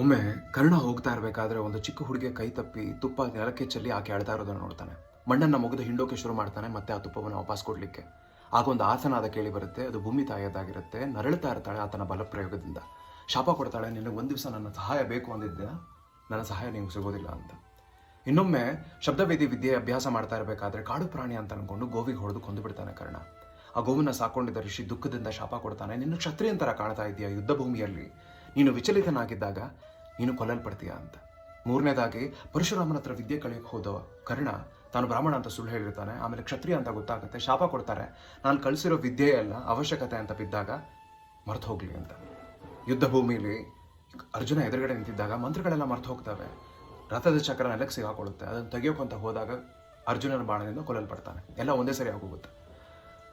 ಒಮ್ಮೆ ಕರ್ಣ ಹೋಗ್ತಾ ಇರಬೇಕಾದ್ರೆ ಒಂದು ಚಿಕ್ಕ ಹುಡುಗಿಯ ಕೈ ತಪ್ಪಿ ತುಪ್ಪ ನೆಲಕ್ಕೆ ಚೆಲ್ಲಿ ಆಕೆ ಅಳ್ತಾ ಇರೋದನ್ನು ನೋಡ್ತಾನೆ. ಮಣ್ಣನ್ನ ಮುಗಿದು ಹಿಂಡೋಕೆ ಶುರು ಮಾಡ್ತಾನೆ, ಮತ್ತೆ ಆ ತುಪ್ಪವನ್ನು ವಾಪಸ್ ಕೊಡ್ಲಿಕ್ಕೆ. ಒಂದು ಆಸನಾದ ಕೇಳಿ ಬರುತ್ತೆ, ಅದು ಭೂಮಿ ತಾಯಿಯದಾಗಿರುತ್ತೆ ನರಳುತ್ತಾ ಇರ್ತಾಳೆ ಆತನ ಬಲಪ್ರಯೋಗದಿಂದ. ಶಾಪ ಕೊಡ್ತಾಳೆ ನಿನಗೆ ಒಂದು ದಿವಸ ನನ್ನ ಸಹಾಯ ಬೇಕು ಅಂದಿದ್ದೆ ನನ್ನ ಸಹಾಯ ನೀವು ಸಿಗೋದಿಲ್ಲ ಅಂತ. ಇನ್ನೊಮ್ಮೆ ಶಬ್ದವೇದಿ ವಿದ್ಯೆ ಅಭ್ಯಾಸ ಮಾಡ್ತಾ ಇರಬೇಕಾದ್ರೆ ಕಾಡು ಪ್ರಾಣಿ ಅಂತ ಅನ್ಕೊಂಡು ಗೋವಿಗೆ ಹೊಡೆದು ಕೊಂದು ಬಿಡ್ತಾನೆ ಕರ್ಣ. ಆ ಗೋವನ್ನ ಸಾಕೊಂಡಿದ್ದ ಋಷಿ ದುಃಖದಿಂದ ಶಾಪ ಕೊಡ್ತಾನೆ, ನಿನ್ನ ಕ್ಷತ್ರಿಯಂತರ ಕಾಣ್ತಾ ಇದೆಯಾ ಯುದ್ಧ ಭೂಮಿಯಲ್ಲಿ? ನೀನು ವಿಚಲಿತನಾಗಿದ್ದಾಗ ನೀನು ಕೊಲ್ಲಲ್ಪಡ್ತೀಯ ಅಂತ. ಮೂರನೇದಾಗಿ, ಪರಶುರಾಮನ ಹತ್ರ ವಿದ್ಯೆ ಕಲಿಯಕ್ಕೆ ಹೋದವ ಕರ್ಣ, ತಾನು ಬ್ರಾಹ್ಮಣ ಅಂತ ಸುಳ್ಳು ಹೇಳಿರ್ತಾನೆ, ಆಮೇಲೆ ಕ್ಷತ್ರಿಯ ಅಂತ ಗೊತ್ತಾಗುತ್ತೆ, ಶಾಪ ಕೊಡ್ತಾರೆ. ನಾನು ಕಳಿಸಿರೋ ವಿದ್ಯೆಯೆಲ್ಲ ಅವಶ್ಯಕತೆ ಅಂತ ಬಿದ್ದಾಗ ಮರ್ತು ಹೋಗ್ಲಿ ಅಂತ. ಯುದ್ಧ ಭೂಮಿಲಿ ಅರ್ಜುನ ಎದುರುಗಡೆ ನಿಂತಿದ್ದಾಗ ಮಂತ್ರಗಳೆಲ್ಲ ಮರ್ತು ಹೋಗ್ತವೆ ರಥದ ಚಕ್ರ ನೆಲಕ್ಕೆ ಸಿಗಾಕೊಳ್ಳುತ್ತೆ ಅದನ್ನು ತೆಗೆಯೋಕ್ಕಂತ ಹೋದಾಗ ಅರ್ಜುನನ ಬಾಣದಿಂದ ಕೊಲ್ಲಲ್ಪಡ್ತಾನೆ. ಎಲ್ಲ ಒಂದೇ ಸರಿ ಆಗೋಗುತ್ತೆ.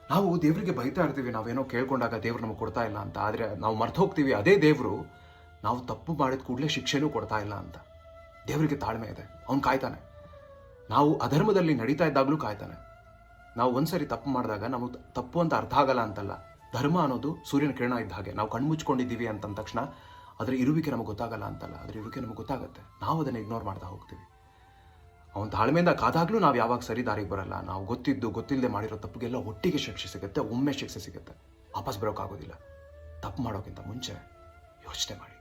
ನಾವು ದೇವರಿಗೆ ಬೈತಾ ಇರ್ತೀವಿ ನಾವೇನೋ ಕೇಳ್ಕೊಂಡಾಗ ದೇವ್ರು ನಮಗೆ ಕೊಡ್ತಾ ಇಲ್ಲ ಅಂತ. ಆದರೆ ನಾವು ಮರ್ತು ಹೋಗ್ತೀವಿ ಅದೇ ದೇವರು, ನಾವು ತಪ್ಪು ಮಾಡಿದ ಕೂಡಲೇ ಶಿಕ್ಷೆನೂ ಕೊಡ್ತಾ ಇಲ್ಲ ಅಂತ. ದೇವರಿಗೆ ತಾಳ್ಮೆ ಇದೆ. ಅವ್ನು ಕಾಯ್ತಾನೆ. ನಾವು ಅಧರ್ಮದಲ್ಲಿ ನಡೀತಾ ಇದ್ದಾಗಲೂ ಕಾಯ್ತಾನೆ. ನಾವು ಒಂದ್ಸರಿ ತಪ್ಪು ಮಾಡಿದಾಗ ನಮಗೆ ತಪ್ಪು ಅಂತ ಅರ್ಥ ಆಗಲ್ಲ ಅಂತಲ್ಲ. ಧರ್ಮ ಅನ್ನೋದು ಸೂರ್ಯನ ಕಿರಣ ಇದ್ದ ಹಾಗೆ. ನಾವು ಕಣ್ಮುಚ್ಕೊಂಡಿದ್ದೀವಿ ಅಂತಂದ ತಕ್ಷಣ ಅದರ ಇರುವಿಕೆ ನಮಗೆ ಗೊತ್ತಾಗಲ್ಲ ಅಂತಲ್ಲ. ಅದರ ಇರುವಿಕೆ ನಮಗೆ ಗೊತ್ತಾಗುತ್ತೆ. ನಾವು ಅದನ್ನು ಇಗ್ನೋರ್ ಮಾಡ್ತಾ ಹೋಗ್ತೀವಿ. ಅವನ ತಾಳ್ಮೆಯಿಂದ ಕಾದಾಗಲೂ ನಾವು ಯಾವಾಗ ಸರಿ ದಾರಿಗೆ ಬರಲ್ಲ. ನಾವು ಗೊತ್ತಿದ್ದು ಗೊತ್ತಿಲ್ಲದೆ ಮಾಡಿರೋ ತಪ್ಪಿಗೆಲ್ಲ ಒಟ್ಟಿಗೆ ಶಿಕ್ಷೆ ಸಿಗುತ್ತೆ, ಒಮ್ಮೆ ಶಿಕ್ಷೆ ಸಿಗುತ್ತೆ. ವಾಪಸ್ ಬರೋಕ್ಕಾಗೋದಿಲ್ಲ ತಪ್ಪು ಮಾಡೋಕ್ಕಿಂತ ಮುಂಚೆ ಯೋಚನೆ ಮಾಡಿ.